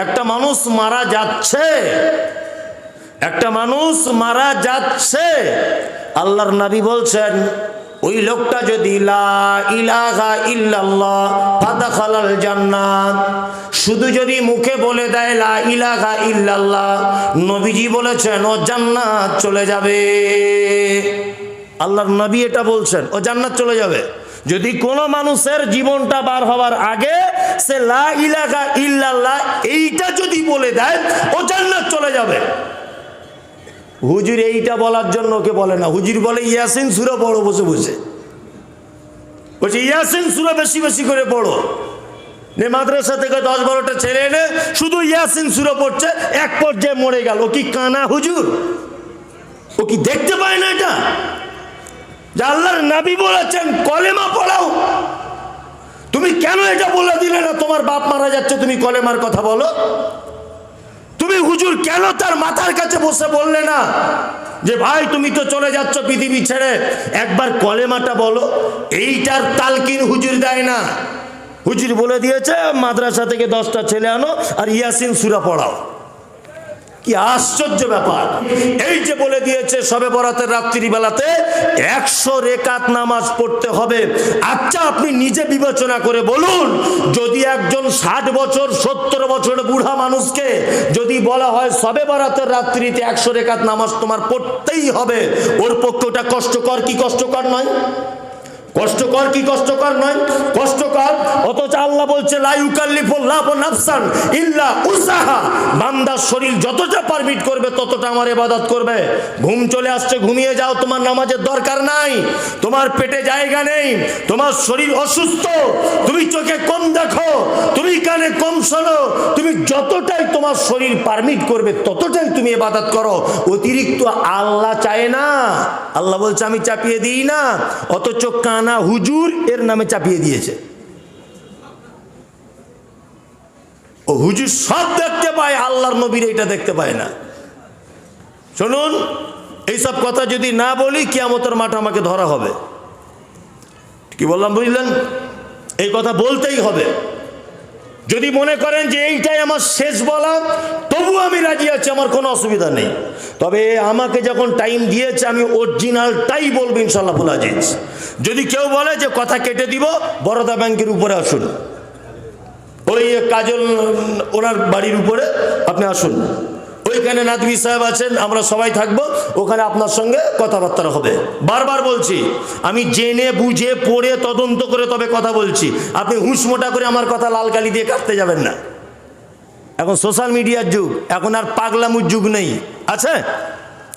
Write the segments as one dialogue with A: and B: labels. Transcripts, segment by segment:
A: একটা মানুষ মারা যাচ্ছে। একটা মানুষ মারা যাচ্ছে। আল্লাহর নবী বলছেন, ওই লোকটা যদি জান্নাত, শুধু যদি মুখে বলে দেয় লা ইলাহা ইল্লাল্লাহ, নবীজি বলেছেন, ও জান্নাত চলে যাবে। আল্লাহর নবী এটা বলছেন, ও জান্নাত চলে যাবে। যদি কোনো মানুষের জীবনটা বার হওয়ার আগে সে লা ইলাহা ইল্লাল্লাহ এইটা যদি বলে দেয়, ও জান্নাত চলে যাবে। হুজুর এইটা বলার জন্য ওকে বলে না। হুজুর বলে, ইয়াসিন সুরা পড়ো, বসে বসে। বলছে, ইয়াসিন সুরা বেশি বেশি করে পড়ো। নে, মাদ্রাসা থেকে দশ বারোটা ছেলে এনে শুধু ইয়াসিন সুরা পড়ছে, এক পর্যায়ে মরে গেল। ও কি কানা হুজুর? ও কি দেখতে পায় না এটা? যে আল্লাহর নাবি বলেছেন, কলেমা পড়াও। তুমি কেন এটা বলে দিলে না তোমার বাপ মারা যাচ্ছে, তুমি কলেমার কথা বলো? তুমি হুজুর কেন তার মাথার কাছে বসে বললে না যে, ভাই, তুমি তো চলে যাচ্ছ পৃথিবী ছেড়ে, একবার কলেমাটা বলো? এইটার তালকিন হুজুর দেয় না। হুজুর বলে দিয়েছে, মাদ্রাসা থেকে দশটা ছেলে আনো আর ইয়াসিন সুরা পড়াও। কি আশ্চর্য ব্যাপার। এই যে বলে দিয়েছে সবে বরাতের রাত্রি বেলাতে একশো রেকাত নামাজ পড়তে হবে। আচ্ছা আপনি নিজে বিবেচনা করে বলুন, যদি একজন ষাট বছর, সত্তর বছর বুড়া মানুষকে যদি বলা হয় সবে বরাতের রাত্রিতে একশো রেকাত নামাজ তোমার পড়তেই হবে, ওর পক্ষে ওটা কষ্টকর কি কষ্টকর নয়? কষ্টকর কি কষ্টকর নয়? কষ্টকর, অথচ আল্লাহ বলছে নাফসান ইল্লা উসাহা বান্দার শরীর যতটা পারমিট করবে, ততটা আমার ইবাদত করবে। ঘুম চলে আসছে, ঘুমিয়ে যাও, তোমার নামাজের দরকার নাই। তোমার পেটে জায়গা নেই, তোমার শরীর অসুস্থ, তুমি কানে কম শোনো, তুমি যতটাই তোমার শরীর পারমিট করবে, ততটাই তুমি ইবাদত করো। অতিরিক্ত আল্লাহ চায় না। আল্লাহ বলছে, আমি চাপিয়ে দিই না, অথচ কানা হুজুর এর নামে চাপিয়ে দিয়েছে। ও হুজুর সব দেখতে পায়, আল্লাহর নবীর এটা দেখতে পায় না। শুনুন, এইসব কথা যদি না বলি, কিয়ামতের মাঠ আমাকে ধরা হবে। কি বললাম, বুঝলেন? এই কথা বলতেই হবে। যদি মনে করেন যে এইটাই আমার শেষ বলা তবু আমি রাজি আছি, আমার কোনো অসুবিধা নেই। তবে আমাকে যখন টাইম দিয়েছে, আমি অরিজিনালটাই বলব ইনশাল্লাহ আজিজ। যদি কেউ বলে যে কথা কেটে দিব, বরোদা ব্যাংকের উপরে আসুন। ওই কাজল ওনার বাড়ির উপরে আপনি আসুন। ওইখানে নাদবি সাহেব আছেন, আমরা সবাই থাকব, ওখানে আপনার সঙ্গে কথাবার্তা হবে। বারবার বলছি, আমি জেনে বুঝে পড়ে তদন্ত করে তবে কথা বলছি। আপনি হুঁশ মোটা করে আমার কথা লাল কালি দিয়ে কাটতে যাবেন না। এখন সোশ্যাল মিডিয়ার যুগ, এখন আর পাগলামুর যুগ নেই। আছে?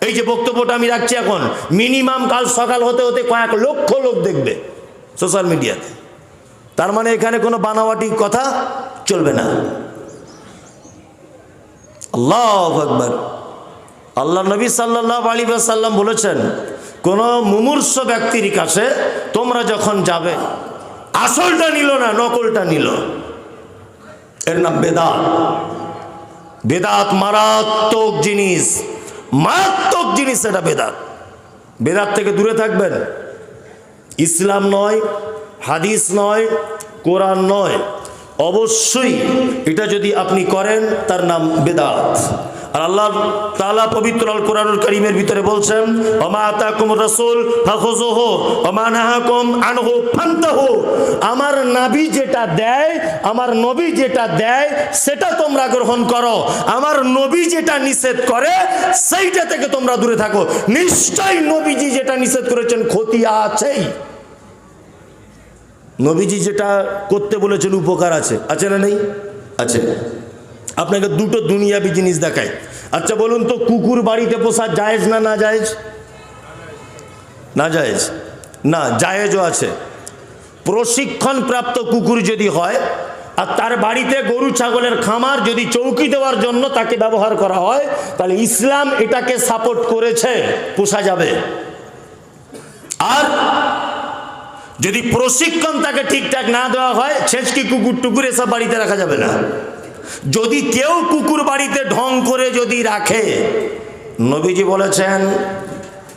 A: এই যে বক্তব্যটা আমি রাখছি এখন, মিনিমাম কাল সকাল হতে হতে কয়েক লক্ষ লোক দেখবে সোশ্যাল মিডিয়াতে। তার মানে এখানে কোনো বানাওয়াটি কথা চলবে না। আল্লাহ আকবর। আল্লাহ নবী সাল্লাহ আলী সাল্লাম বলেছেন, কোন মুমূর্ষ ব্যক্তির কাছে তোমরা যখন যাবে, আসলটা নিল না, নকলটা নিল। এর নাম বেদাত। বেদাত মারাত্মক জিনিস। মারাত্মক জিনিস এটা বেদাত। বেদাত থেকে দূরে থাকবেন। ইসলাম নয়, হাদিস নয়, কোরআন নয়। অবশ্যই এটা যদি আপনি করেন, তার নাম বেদাত। আর আল্লাহ তালা পবিত্র আল কোরআনুল করিমের ভিতরে বলছেন অমা আতাকুম রসুল ফাখুজুহ অমা নাহাকুম আনহু, ফান্তাহু। আমার নাবি যেটা দেয়, আমার নবী যেটা দেয়, সেটা তোমরা গ্রহণ করো। আমার নবী যেটা নিষেধ করে, সেইটা থেকে তোমরা দূরে থাকো। নিশ্চয়ই নবীজি যেটা নিষেধ করেছেন, ক্ষতি আছেই। নবীজি যেটা করতে বলেছেন, উপকার আছে। আছে না নেই? আছে আপনাকে দুটো দুনিয়াবি জিনিস দেখায় আচ্ছা বলুন তো, কুকুর বাড়িতে পোষা জায়েজ না না জায়েজ? না জায়েজ? না, জায়েজও আছে। প্রশিক্ষণ প্রাপ্ত কুকুর যদি হয়, আর তার বাড়িতে গরু, ছাগলের খামার যদি চৌকি দেওয়ার জন্য তাকে ব্যবহার করা হয়, তাহলে ইসলাম এটাকে সাপোর্ট করেছে, পোষা যাবে। আর যদি প্রশিক্ষণ তাকে ঠিকঠাক না দেওয়া হয় ছেঁচকি কুকুর টুকুর এসব বাড়িতে রাখা যাবে না? যদি কেউ কুকুর বাড়িতে ঢং করে যদি রাখে, নবীজি বলেছেন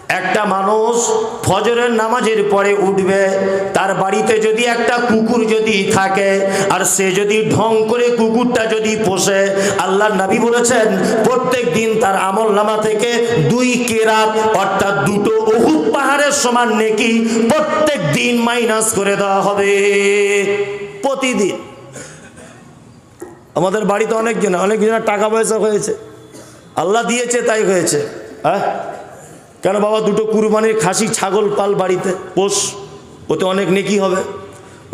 A: একটা মানুষ ফজরের নামাজের পরে উঠবে, তার বাড়িতে যদি একটা কুকুর যদি থাকে, আর সে যদি ঢং করে কুকুরটা যদি পোষে আল্লাহ নবী বলেছেন, প্রত্যেক দিন তার আমল নামা থেকে দুই কেরাত, অর্থাৎ দুটো অহুত পাহাড়ের সমান নেকি, প্রত্যেক দিন মাইনাস করে দেওয়া হবে। প্রতিদিন। আমাদের বাড়িতে অনেকজন, অনেকজনের টাকা পয়সা হয়েছে। আল্লাহ দিয়েছে, তাই হয়েছে। হ্যাঁ? কেন বাবা দুটো কুরবানির খাসি ছাগল পাল বাড়িতে? পোষ, ওতে অনেক নেকি হবে।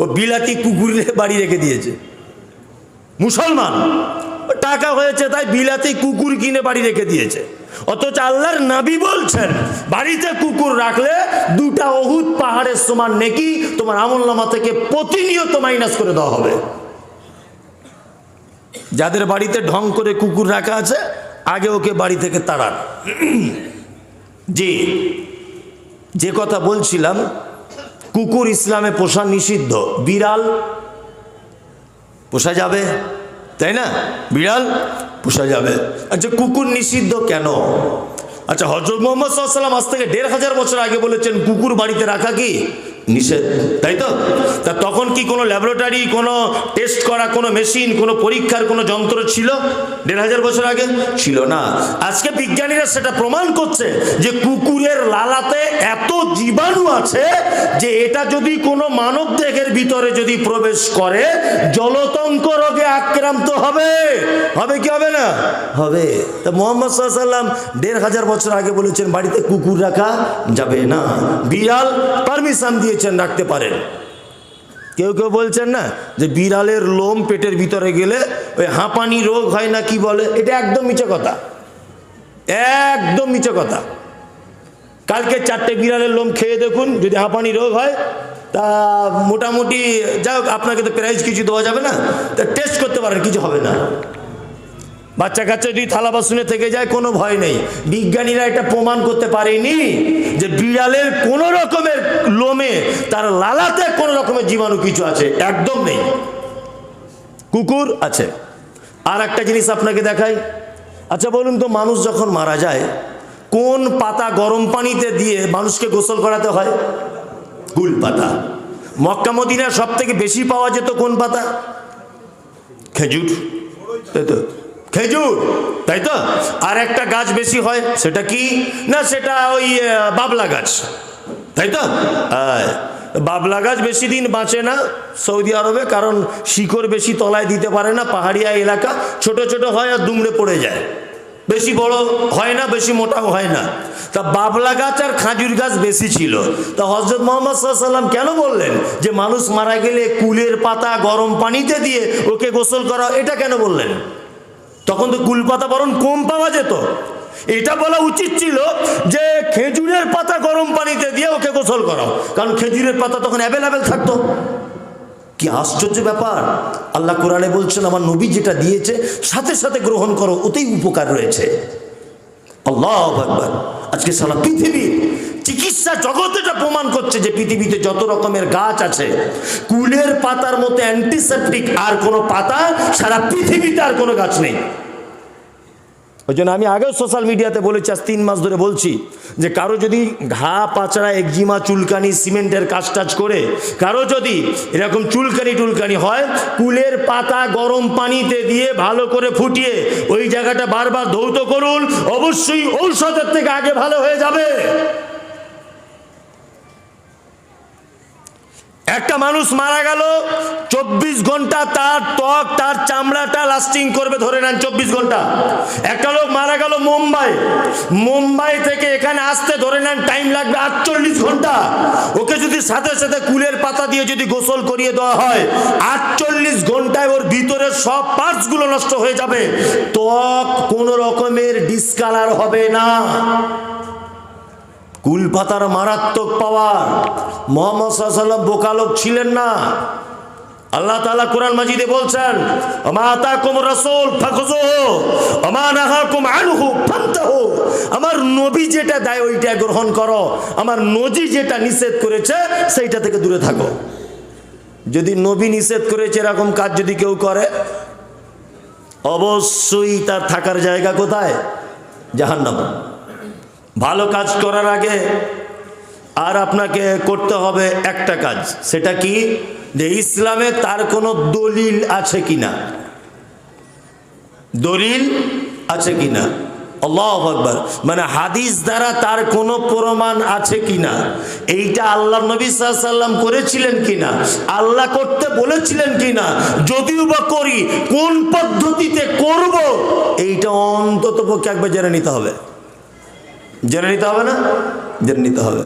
A: ও বিলাতি কুকুরে বাড়ি রেখে দিয়েছে। মুসলমান, টাকা হয়েছে তাই বিলাতি কুকুর কিনে বাড়ি রেখে দিয়েছে। অথচ আল্লাহর নাবি বলছেন, বাড়িতে কুকুর রাখলে দুটা অহুত পাহাড়ের সমান নেকি তোমার আমলনামা থেকে প্রতিনিয়ত মাইনাস করে দেওয়া হবে। যাদের বাড়িতে ঢং করে কুকুর রাখা আছে, আগে ওকে বাড়ি থেকে তাড়ান। জি। যে কথা বলছিলাম, কুকুর ইসলামে পোষা নিষিদ্ধ। বিড়াল পোষা যাবে, তাই না? বিড়াল পোষা যাবে। আচ্ছা কুকুর নিষিদ্ধ কেন? আচ্ছা হজরত মোহাম্মদ সাল্লাম আজ থেকে দেড় হাজার বছর আগে বলেছেন, কুকুর বাড়িতে রাখা কি? নিষেধ, তাই তো? তা তখন কি কোনো ল্যাবরেটরি কোনো টেস্ট করা, কোনো মেশিন কোনো পরীক্ষার কোনো যন্ত্র ছিল? দেড় হাজার বছর আগে? ছিল না। আজকে বিজ্ঞানীরা সেটা প্রমাণ করছে যে কুকুরের লালাতে এত জীবাণু আছে যে এটা যদি কোনো মানব দেহের ভিতরে যদি প্রবেশ করে, জলতঙ্ক রোগে আক্রান্ত হবে। হবে কি হবে না? হবে। তা মোহাম্মদ সাল্লাম দেড় হাজার বছর আগে বলেছেন, বাড়িতে কুকুর রাখা যাবে না। বিড়াল পারমিশন দিয়েছেন রাখতে পারেন। কেউ কেউ বলছেন না যে বিড়ালের লোম পেটের ভিতরে গেলে ওই হাঁপানি রোগ হয় না কি বলে? এটা একদম মিছে কথা। একদম মিছে কথা। কালকে চারটে বিড়ালের লোম খেয়ে দেখুন, যদি হাঁপানি রোগ হয় তা মোটামুটি, যাই হোক, আপনাকে তো প্রাইজ কিছু দেওয়া যাবে না। তা টেস্ট করতে পারেন, কিছু হবে না। বাচ্চা কাচ্চা যদি থালা বাসনে থেকে যায়, কোনো ভয় নেই। বিজ্ঞানীরা এটা প্রমাণ করতে পারেনি যে বিড়ালের কোনো রকমের লোমে, তার লালাতে কোনো রকমের জীবাণু কিছু আছে, একদম নেই। কুকুর আছে। আর একটা জিনিস আপনাকে দেখাই। আচ্ছা বলুন তো, মানুষ যখন মারা যায়, কোন পাতা গরম পানিতে দিয়ে মানুষকে গোসল করাতে হয়? গুল পাতা। মক্কা, মদিনার সব থেকে বেশি পাওয়া যেত কোন পাতা? খেজুর। তাই তো? খেজুর। তাই তো? আর একটা গাছ বেশি হয়, সেটা কি? না, সেটা ওই বাবলা গাছ। তাই তো? হ্যাঁ বাবলা গাছ বেশি দিন বাঁচে না সৌদি আরবে, কারণ শিকড় বেশি তলায় দিতে পারে না, পাহাড়িয়া এলাকা ছোট ছোট হয় আর দুমড়ে পড়ে যায়। বেশি বড় হয় না, বেশি মোটাও হয় না। তা বাবলা গাছ আর খাজুর গাছ বেশি ছিল। তা হজরত মোহাম্মদ সাল্লাম কেন বললেন যে মানুষ মারা গেলে কুলের পাতা গরম পানিতে দিয়ে ওকে গোসল করা এটা কেন বললেন? তখন তো কুল পাতা বরং কম পাওয়া যেত। এটা বলা উচিত ছিল যে খেজুরের পাতা গরম পানিতে দিয়ে ওকে গোসল করাও, কারণ খেজুরের পাতা তখন অ্যাভেলেবেল থাকতো। কি আশ্চর্য ব্যাপার? আল্লাহ কোরআনে বলছেন, আমার নবী যেটা দিয়েছে, সাথে সাথে গ্রহণ করো, ওতেই উপকার রয়েছে। আল্লাহ আজকে সারা পৃথিবী চিকিৎসা জগৎ এটা প্রমাণ করছে যে পৃথিবীতে যত রকমের গাছ আছে, কুলের পাতার মতো অ্যান্টিসেপটিক আর কোনো পাতা সারা পৃথিবীতে আর কোনো গাছ নেই। ওই জন্য আমি আগেও সোশ্যাল মিডিয়াতে বলেছি, আজ তিন মাস ধরে বলছি যে কারও যদি ঘা, পাচড়া, একজিমা, চুলকানি, সিমেন্টের কাজ টাজ করে, কারও যদি এরকম চুলকানি টুলকানি হয়, কুলের পাতা গরম পানিতে দিয়ে ভালো করে ফুটিয়ে ওই জায়গাটা বারবার ধৌত করুন, অবশ্যই ঔষধের থেকে আগে ভালো হয়ে যাবে। একটা মানুষ মারা গেল, চব্বিশ ঘণ্টা তার ত্বক, তার চামড়াটা লাস্টিং করবে, ধরে নেন চব্বিশ ঘণ্টা। একটা লোক মারা গেল মুম্বাই। মুম্বাই থেকে এখানে আসতে ধরে নেন টাইম লাগবে আটচল্লিশ ঘণ্টা। ওকে যদি সাথে সাথে কুলের পাতা দিয়ে যদি গোসল করিয়ে দেওয়া হয়, আটচল্লিশ ঘন্টায় ওর ভিতরের সব পার্টসগুলো নষ্ট হয়ে যাবে। ত্বক কোনো রকমের ডিসকালার হবে না। কুলপাতার মারাত্মক পাওয়ার। মোহাম্মদ সাল্লাম বোকালোক ছিলেন না। আল্লাহ তাআলা কোরআন মাজিদে বলছেন আতাকুম রাসূল আমার নবী যেটা দেয়, ওইটা গ্রহণ করো। আমার নজি যেটা নিষেধ করেছে, সেইটা থেকে দূরে থাকো। যদি নবী নিষেধ করেছে, এরকম কাজ যদি কেউ করে, অবশ্যই তার থাকার জায়গা কোথায়? জাহান্নাম। ভালো কাজ করার আগে আর আপনাকে করতে হবে একটা কাজ। সেটা কি? যে ইসলামে তার কোনো দলিল আছে কিনা? দলিল আছে কিনা? আল্লাহ আকবর। মানে হাদিস দ্বারা তার কোনো প্রমাণ আছে কিনা? এইটা আল্লাহ নবী সাল্লাম করেছিলেন কিনা? আল্লাহ করতে বলেছিলেন কিনা? যদিও বা করি, কোন পদ্ধতিতে করব, এইটা অন্তত পক্ষে একবার জেনে নিতে হবে। জেনে নিতে হবে না? জেনে নিতে হবে।